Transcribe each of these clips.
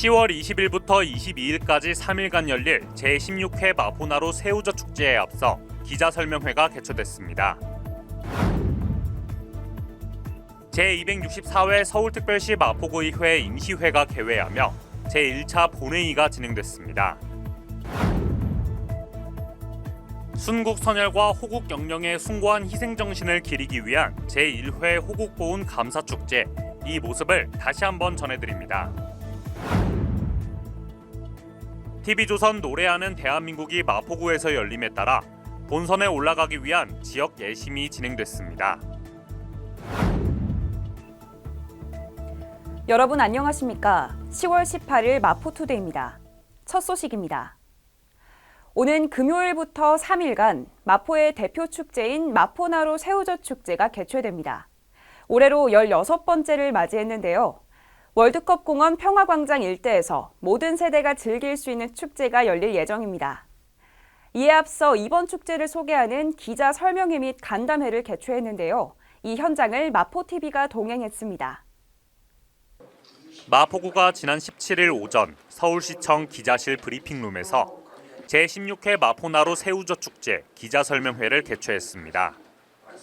10월 20일부터 22일까지 3일간 열릴 제16회 마포나루 새우젓 축제에 앞서 기자 설명회가 개최됐습니다. 제264회 서울특별시 마포구의회 임시회가 개회하며 제1차 본회의가 진행됐습니다. 순국 선열과 호국 영령의 숭고한 희생 정신을 기리기 위한 제1회 호국보훈 감사축제 이 모습을 다시 한번 전해드립니다. TV조선 노래하는 대한민국이 마포구에서 열림에 따라 본선에 올라가기 위한 지역 예심이 진행됐습니다. 여러분 안녕하십니까? 10월 18일 마포투데이입니다. 첫 소식입니다. 오는 금요일부터 3일간 마포의 대표 축제인 마포나루 새우젓 축제가 개최됩니다. 올해로 16번째를 맞이했는데요. 월드컵 공원 평화광장 일대에서 모든 세대가 즐길 수 있는 축제가 열릴 예정입니다. 이에 앞서 이번 축제를 소개하는 기자 설명회 및 간담회를 개최했는데요. 이 현장을 마포TV가 동행했습니다. 마포구가 지난 17일 오전 서울시청 기자실 브리핑룸에서 제16회 마포나루 새우젓 축제 기자설명회를 개최했습니다.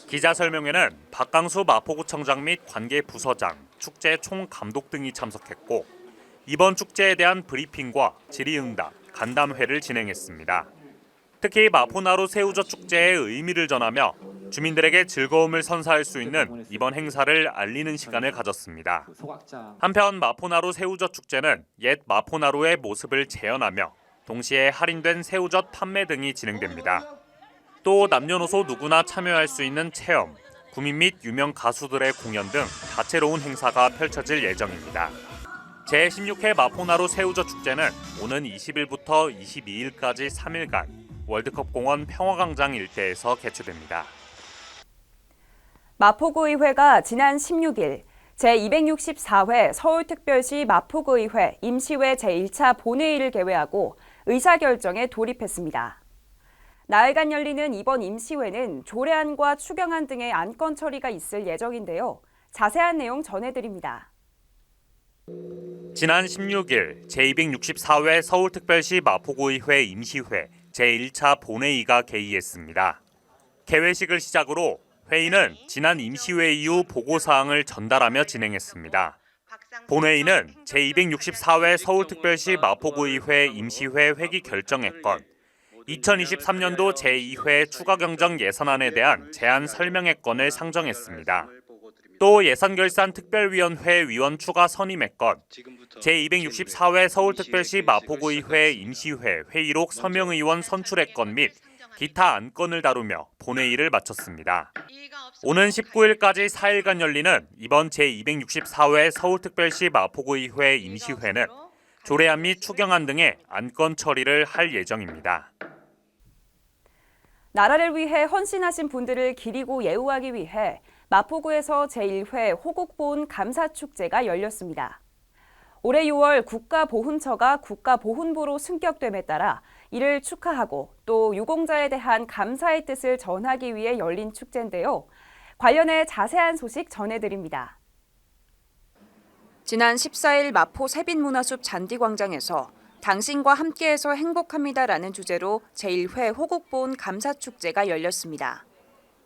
기자설명회는 박강수 마포구청장 및 관계 부서장, 축제 총감독 등이 참석했고 이번 축제에 대한 브리핑과 질의응답, 간담회를 진행했습니다. 특히 마포나루 새우젓 축제의 의미를 전하며 주민들에게 즐거움을 선사할 수 있는 이번 행사를 알리는 시간을 가졌습니다. 한편 마포나루 새우젓 축제는 옛 마포나루의 모습을 재현하며 동시에 할인된 새우젓 판매 등이 진행됩니다. 또 남녀노소 누구나 참여할 수 있는 체험, 구민 및 유명 가수들의 공연 등 다채로운 행사가 펼쳐질 예정입니다. 제16회 마포나루 새우젓 축제는 오는 20일부터 22일까지 3일간 월드컵 공원 평화광장 일대에서 개최됩니다. 마포구의회가 지난 16일 제264회 서울특별시 마포구의회 임시회 제1차 본회의를 개회하고 의사결정에 돌입했습니다. 나흘간 열리는 이번 임시회는 조례안과 추경안 등의 안건 처리가 있을 예정인데요. 자세한 내용 전해드립니다. 지난 16일 제264회 서울특별시 마포구의회 임시회 제1차 본회의가 개의했습니다. 개회식을 시작으로 회의는 지난 임시회 이후 보고사항을 전달하며 진행했습니다. 본회의는 제264회 서울특별시 마포구의회 임시회 회기 결정했건 2023년도 제2회 추가경정 예산안에 대한 제안 설명회건을 상정했습니다. 또 예산결산 특별위원회 위원 추가 선임했건 제264회 서울특별시 마포구의회 임시회 회의록 서명의원 선출했건 및 기타 안건을 다루며 본회의를 마쳤습니다. 오는 19일까지 4일간 열리는 이번 제264회 서울특별시 마포구의회 임시회는 조례안 및 추경안 등의 안건 처리를 할 예정입니다. 나라를 위해 헌신하신 분들을 기리고 예우하기 위해 마포구에서 제1회 호국보훈 감사축제가 열렸습니다. 올해 6월 국가보훈처가 국가보훈부로 승격됨에 따라 이를 축하하고 또 유공자에 대한 감사의 뜻을 전하기 위해 열린 축제인데요. 관련해 자세한 소식 전해드립니다. 지난 14일 마포 세빈문화숲 잔디광장에서 당신과 함께해서 행복합니다라는 주제로 제1회 호국보훈 감사축제가 열렸습니다.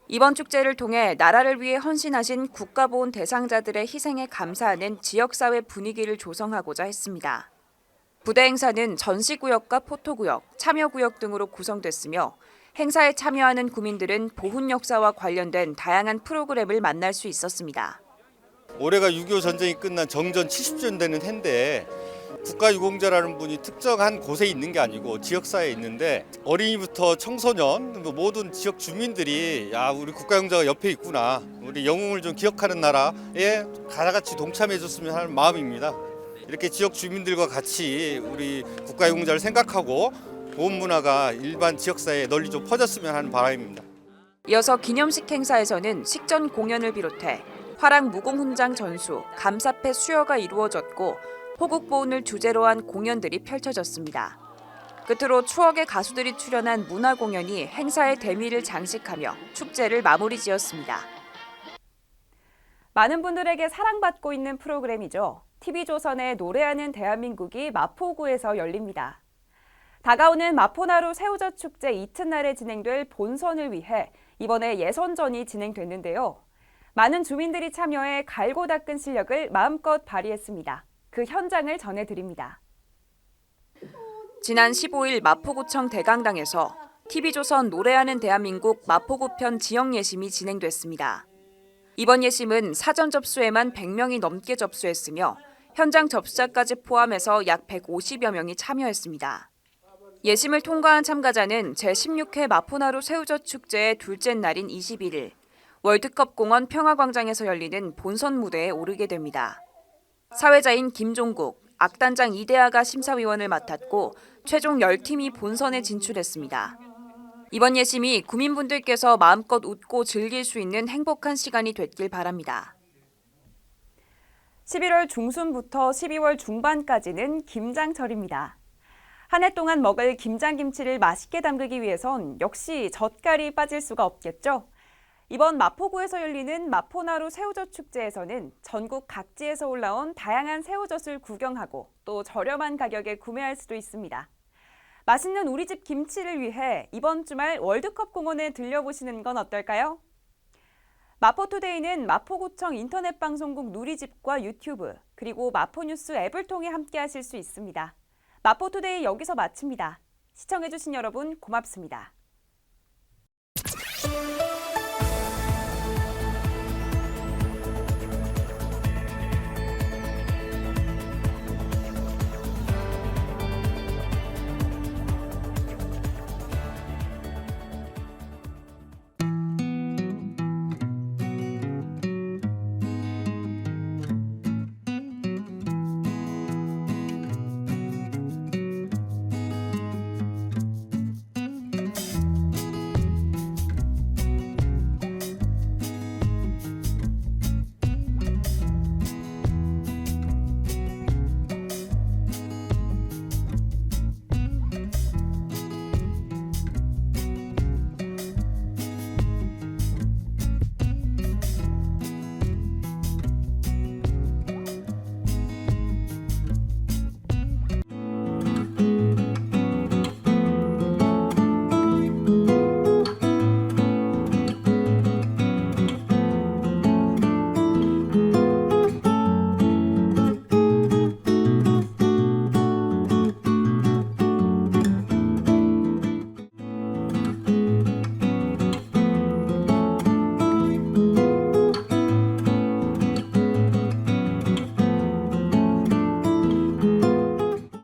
이번 축제를 통해 나라를 위해 헌신하신 국가보훈 대상자들의 희생에 감사하는 지역사회 분위기를 조성하고자 했습니다. 부대 행사는 전시구역과 포토구역, 참여구역 등으로 구성됐으며 행사에 참여하는 구민들은 보훈 역사와 관련된 다양한 프로그램을 만날 수 있었습니다. 올해가 6.25 전쟁이 끝난 정전 70주년 되는 해인데 국가유공자라는 분이 특정한 곳에 있는 게 아니고 지역사회에 있는데 어린이부터 청소년 뭐 모든 지역 주민들이 야 우리 국가유공자가 옆에 있구나. 우리 영웅을 좀 기억하는 나라에 가다같이 동참해 줬으면 하는 마음입니다. 이렇게 지역 주민들과 같이 우리 국가유공자를 생각하고 보훈 문화가 일반 지역사회에 널리 좀 퍼졌으면 하는 바람입니다. 이어서 기념식 행사에서는 식전 공연을 비롯해 화랑 무공훈장 전수, 감사패 수여가 이루어졌고 호국 보훈을 주제로 한 공연들이 펼쳐졌습니다. 끝으로 추억의 가수들이 출연한 문화 공연이 행사의 대미를 장식하며 축제를 마무리 지었습니다. 많은 분들에게 사랑받고 있는 프로그램이죠. TV조선의 노래하는 대한민국이 마포구에서 열립니다. 다가오는 마포나루 새우젓 축제 이튿날에 진행될 본선을 위해 이번에 예선전이 진행됐는데요. 많은 주민들이 참여해 갈고 닦은 실력을 마음껏 발휘했습니다. 그 현장을 전해드립니다. 지난 15일 마포구청 대강당에서 TV조선 노래하는 대한민국 마포구편 지역 예심이 진행됐습니다. 이번 예심은 사전 접수에만 100명이 넘게 접수했으며 현장 접수자까지 포함해서 약 150여 명이 참여했습니다. 예심을 통과한 참가자는 제16회 마포나루 새우젓 축제의 둘째 날인 21일 월드컵 공원 평화광장에서 열리는 본선 무대에 오르게 됩니다. 사회자인 김종국, 악단장 이대하가 심사위원을 맡았고 최종 10팀이 본선에 진출했습니다. 이번 예심이 구민분들께서 마음껏 웃고 즐길 수 있는 행복한 시간이 됐길 바랍니다. 11월 중순부터 12월 중반까지는 김장철입니다. 한 해 동안 먹을 김장김치를 맛있게 담그기 위해선 역시 젓갈이 빠질 수가 없겠죠. 이번 마포구에서 열리는 마포나루 새우젓 축제에서는 전국 각지에서 올라온 다양한 새우젓을 구경하고 또 저렴한 가격에 구매할 수도 있습니다. 맛있는 우리 집 김치를 위해 이번 주말 월드컵 공원에 들려보시는 건 어떨까요? 마포투데이는 마포구청 인터넷 방송국 누리집과 유튜브 그리고 마포뉴스 앱을 통해 함께하실 수 있습니다. 마포투데이 여기서 마칩니다. 시청해주신 여러분 고맙습니다.